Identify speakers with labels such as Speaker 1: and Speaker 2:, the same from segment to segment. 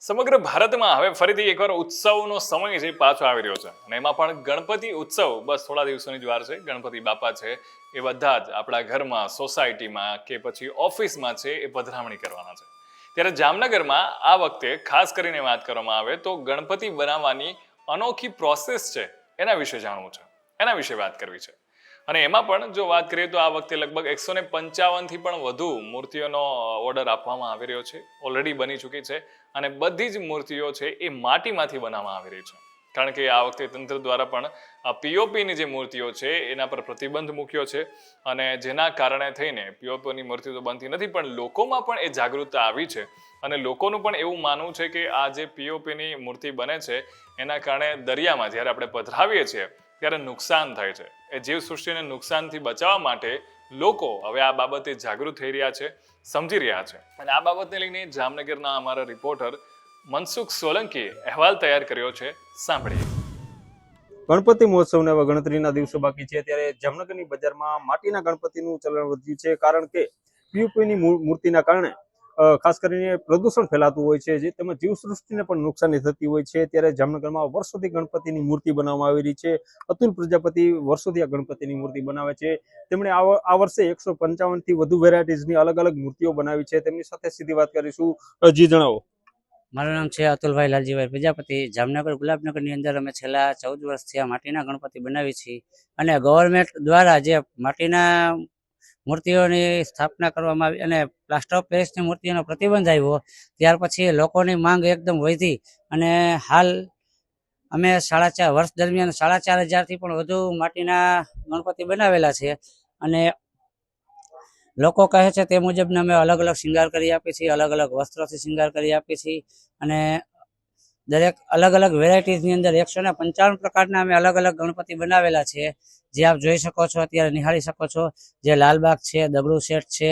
Speaker 1: સમગ્ર ભારતમાં હવે ફરીથી એકવાર ઉત્સવનો સમય છે પાછો આવી રહ્યો છે. અને એમાં પણ ગણપતિ ઉત્સવ બસ થોડા દિવસોની જ વાર છે. ગણપતિ બાપા છે એ બધા જ આપણા ઘરમાં, સોસાયટીમાં કે પછી ઓફિસમાં છે એ પધરામણી કરવાના છે. ત્યારે જામનગરમાં આ વખતે ખાસ કરીને વાત કરવામાં આવે તો ગણપતિ બનાવવાની અનોખી પ્રોસેસ છે એના વિશે જાણવું છે. એના વિશે વાત કરવી છે. અને એમાં પણ જો વાત કરીએ તો આ વખતે લગભગ એકસો ને પંચાવનથી પણ વધુ મૂર્તિઓનો ઓર્ડર આપવામાં આવી રહ્યો છે. ઓલરેડી બની ચૂકી છે અને બધી જ મૂર્તિઓ છે એ માટીમાંથી બનાવવામાં આવી રહી છે. કારણ કે આ વખતે તંત્ર દ્વારા પણ પીઓપીની જે મૂર્તિઓ છે એના પર પ્રતિબંધ મૂક્યો છે અને જેના કારણે થઈને પીઓપીની મૂર્તિઓ તો બનતી નથી, પણ લોકોમાં પણ એ જાગૃતતા આવી છે. અને લોકોનું પણ એવું માનવું છે કે આ જે પીઓપીની મૂર્તિ બને છે એના કારણે દરિયામાં જ્યારે આપણે પધરાવીએ છીએ ત્યારે નુકસાન થાય છે. એ જીવસૃષ્ટિને નુકસાનથી બચાવવા માટે લોકો હવે આ બાબતે જાગૃત થઈ રહ્યા છે, સમજી રહ્યા છે. અને આ બાબતને લઈને જામનગરના અમારા રિપોર્ટર મનસુખ સોલંકીએ અહેવાલ તૈયાર કર્યો છે. સાંભળીએ.
Speaker 2: ગણપતિ મહોત્સવને હવે ગણતરીના દિવસો બાકી છે. ત્યારે જામનગરની બજારમાં માટીના ગણપતિનું ચલણ વધ્યું છે. કારણ કે પીયુપીની મૂર્તિના કારણે ખાસ કરીને પ્રદૂષણ ફેલાતું હોય છે, જે તેમજ જીવસૃષ્ટિને પણ નુકસાની થતી હોય છે. ત્યારે જામનગરમાં વર્ષોથી ગણપતિની મૂર્તિ બનાવવામાં આવેલી છે. અતુલ પ્રજાપતિ વર્ષોથી આ ગણપતિની મૂર્તિ બનાવે છે. તેમણે આ વર્ષે એકસો પંચાવનથી વધુ વેરાયટીઝની અલગ અલગ મૂર્તિઓ બનાવી છે. તેમની સાથે સીધી વાત કરીશું. હજી જણાવો.
Speaker 3: મારું નામ છે અતુલભાઈ લાલજીભાઈ પ્રજાપતિ. જામનગર ગુલાબનગરની અંદર અમે છેલ્લા ચૌદ વર્ષથી આ માટીના ગણપતિ બનાવી છીએ. અને ગવર્મેન્ટ દ્વારા જે માટીના મૂર્તિઓની સ્થાપના કરવામાં આવી અને પ્લાસ્ટર ઓફ પેરિસની મૂર્તિઓનો પ્રતિબંધ આવ્યો. ત્યાર પછી લોકોની માંગ એકદમ વધી અને હાલ અમે સાડા ચાર, વર્ષ દરમિયાન સાડા ચાર હજારથી પણ વધુ માટીના ગણપતિ બનાવેલા છે અને લોકો કહે છે તે મુજબને અમે અલગ અલગ શિંગાર કરી આપીએ છીએ, અલગ અલગ વસ્ત્રોથી શિંગાર કરી આપીએ છીએ અને દરેક અલગ અલગ વેરાયટીઝની અંદર એકસો ને પંચાવન પ્રકારના અમે અલગ અલગ ગણપતિ બનાવેલા છે. જે આપ જોઈ શકો છો, અત્યારે નિહાળી શકો છો. જે લાલબાગ છે, દબડુ શેઠ છે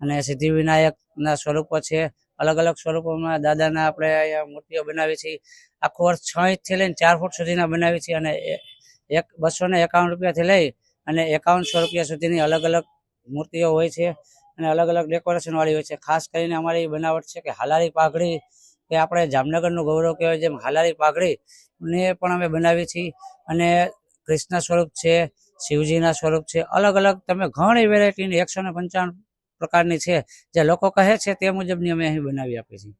Speaker 3: અને સિદ્ધિવિનાયકના સ્વરૂપો છે. અલગ અલગ સ્વરૂપોમાં દાદાના આપણે અહીંયા મૂર્તિઓ બનાવી છીએ આખું વર્ષ છ ઇંચથી લઈને ચાર ફૂટ સુધીના બનાવી છીએ અને એક બસો ને એકાવન રૂપિયાથી લઈ અને એકાવનસો રૂપિયા સુધીની અલગ અલગ મૂર્તિઓ હોય છે અને અલગ અલગ ડેકોરેશન વાળી હોય છે. ખાસ કરીને અમારી બનાવટ છે કે હાલારી પાઘડી કે આપણે જામનગરનું ગૌરવ કહેવાય જેમ હાલારી પાઘડી, ને પણ અમે બનાવી છીએ. અને કૃષ્ણ સ્વરૂપ છે, શિવજીના સ્વરૂપ છે અલગ અલગ તમે ઘણી વેરાયટીની એકસો ને પંચાવન પ્રકારની છે. જે લોકો કહે છે તે મુજબની અમે અહીં બનાવી આપીએ છીએ.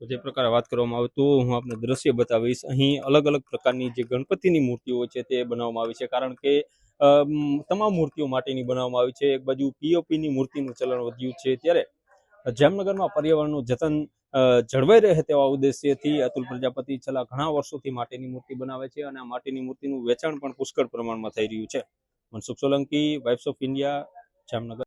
Speaker 2: જે પ્રકારે વાત કરવામાં આવે તો હું આપને દ્રશ્ય બતાવીશ. અહીં અલગ અલગ પ્રકારની જે ગણપતિની મૂર્તિઓ છે તે બનાવવામાં આવી છે. કારણ કે તમામ મૂર્તિઓ માટેની બનાવવામાં આવી છે. એક બાજુ પીઓપીની મૂર્તિનું ચલણ વધ્યું છે. ત્યારે જામનગરમાં પર્યાવરણનું જતન જળવાઈ રહે તેવા ઉદ્દેશ્યથી અતુલ પ્રજાપતિ છેલ્લા ઘણા વર્ષોથી માટીની મૂર્તિ બનાવે છે અને આ માટીની મૂર્તિનું વેચાણ પણ પુષ્કળ પ્રમાણમાં થઈ રહ્યું છે. Mansukh Solanki voice of India Jamnagar.